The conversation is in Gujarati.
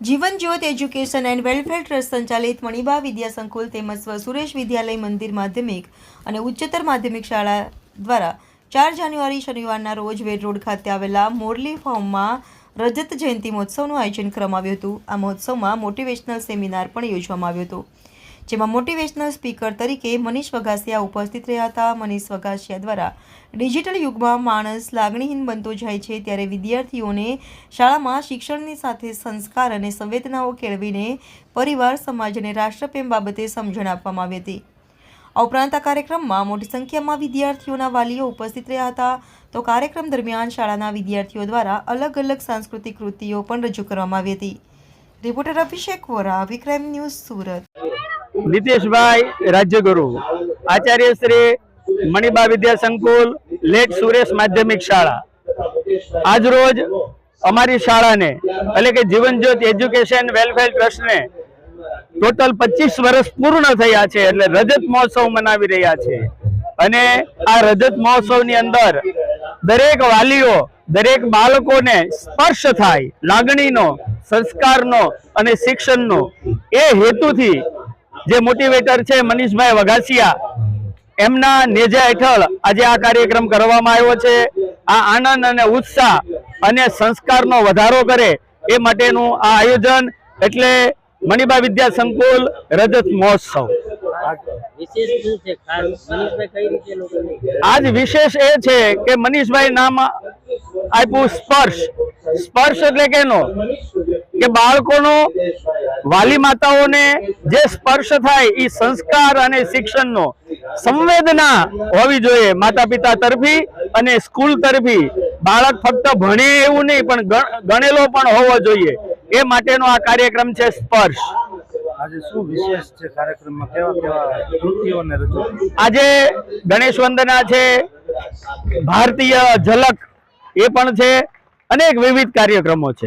જીવન જ્યોત એજ્યુકેશન એન્ડ વેલફેર ટ્રસ્ટ સંચાલિત મણિબા વિદ્યા સંકુલ તેમજ સુરેશ વિદ્યાલય મંદિર માધ્યમિક અને ઉચ્ચતર માધ્યમિક શાળા દ્વારા ચાર જાન્યુઆરી શનિવારના રોજ વેડ રોડ ખાતે આવેલા મોરલી ફોર્મમાં રજત જયંતિ મહોત્સવનું આયોજન કરવામાં આવ્યું હતું. આ મહોત્સવમાં મોટિવેશનલ સેમિનાર પણ યોજવામાં આવ્યો હતો. જેમાં મોટિવેશનલ સ્પીકર તરીકે મનીષ વઘાસિયા ઉપસ્થિત રહ્યા હતા. મનીષ વઘાસિયા દ્વારા ડિજિટલ યુગમાં માણસ લાગણીહીન બનતો જાય છે ત્યારે વિદ્યાર્થીઓને શાળામાં શિક્ષણની સાથે સંસ્કાર અને સંવેદનાઓ કેળવીને પરિવાર, સમાજ અને રાષ્ટ્રપ્રેમ બાબતે સમજણ આપવામાં આવી હતી. આ ઉપરાંત આ કાર્યક્રમમાં મોટી સંખ્યામાં વિદ્યાર્થીઓના વાલીઓ ઉપસ્થિત રહ્યા હતા. તો કાર્યક્રમ દરમિયાન શાળાના વિદ્યાર્થીઓ દ્વારા અલગ અલગ સાંસ્કૃતિક કૃતિઓ પણ રજૂ કરવામાં આવી હતી. Reporter Abhishek Vora, Vikram news Surat. Niteshbhai Rajyaguru, Acharya Shri Maniba વિદ્યા સંકુલ, લેટ સુરેશ માધ્યમિક શાળા. આજરોજ અમારી શાળાને, એટલે કે જીવન જ્યોત એજ્યુકેશન વેલફેર ટ્રસ્ટને ટોટલ પચીસ વર્ષ પૂર્ણ થયા છે, એટલે રજત મહોત્સવ મનાવી રહ્યા છે. અને આ રજત મહોત્સવની અંદર દરેક વાલીઓ, દરેક બાળકોને સ્પર્શ થાય, લાગણીનો, સંસ્કારનો અને શિક્ષણનો એ હેતુથી જે મોટિવેટર છે મનીષભાઈ વઘાસિયા એમના નેજા હેઠળ આજે આ કાર્યક્રમ કરવામાં આવ્યો છે. આ આનંદ અને ઉત્સાહ અને સંસ્કારનો વધારો કરે એ માટેનું આ આયોજન એટલે મણિબા વિદ્યા સંકુલ રજત મહોત્સવ. આજ વિશેષ એ છે કે મનીષભાઈ નામ આપ્યું સ્પર્શ. સ્પર્શ એટલે કેનો કે બાળકોનો વાલી માતાઓને જે સ્પર્શ થાય એ સંસ્કાર અને શિક્ષણનો સંવેદના હોવી જોઈએ માતા પિતા તરફી અને સ્કૂલ તરફી. બાળક ફક્ત ભણે એવું નહીં પણ ગણેલો પણ હોવો જોઈએ. એ માટેનો આ કાર્યક્રમ છે સ્પર્શ. આજે ગણેશ વંદના છે ભારતીય ઝલક એ પણ છે અનેક વિવિધ કાર્યક્રમો છે.